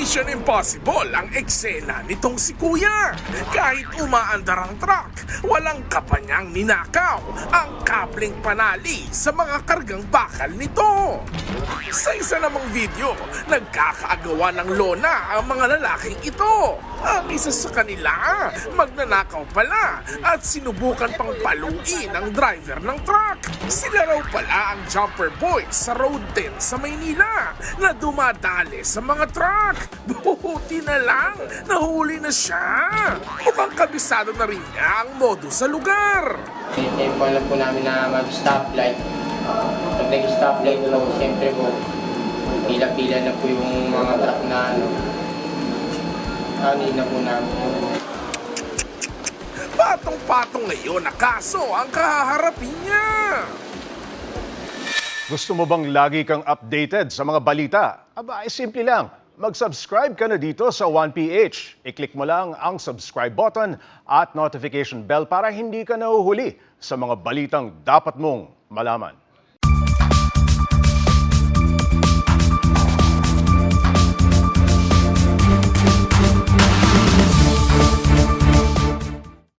Mission Impossible ang eksena nitong si Kuya. Kahit umaandar ang truck, walang kapanyang ninakaw ang kapling panali sa mga kargang bakal nito. Sa isa namang video, nagkakaagawa ng lona ang mga lalaking ito. Ang isa sa kanila, magnanakaw pala at sinubukan pang paluin ang driver ng truck. Sila raw pala ang jumper boys sa Road 10 sa Maynila na dumadali sa mga truck. Buti na lang, nahuli na siya. Mukhang kabisado na rin niya ang modo sa lugar. Time po alam po namin na mag-stoplight. Pag nag-stoplight po, siyempre po, pila-pila na po yung mga truck na ano. Ano na po namin. Patong-patong ngayon na kaso ang kahaharapin niya. Gusto mo bang lagi kang updated sa mga balita? Aba, ay simple lang. Mag-subscribe ka na dito sa 1PH. I-click mo lang ang subscribe button at notification bell para hindi ka nahuhuli sa mga balitang dapat mong malaman.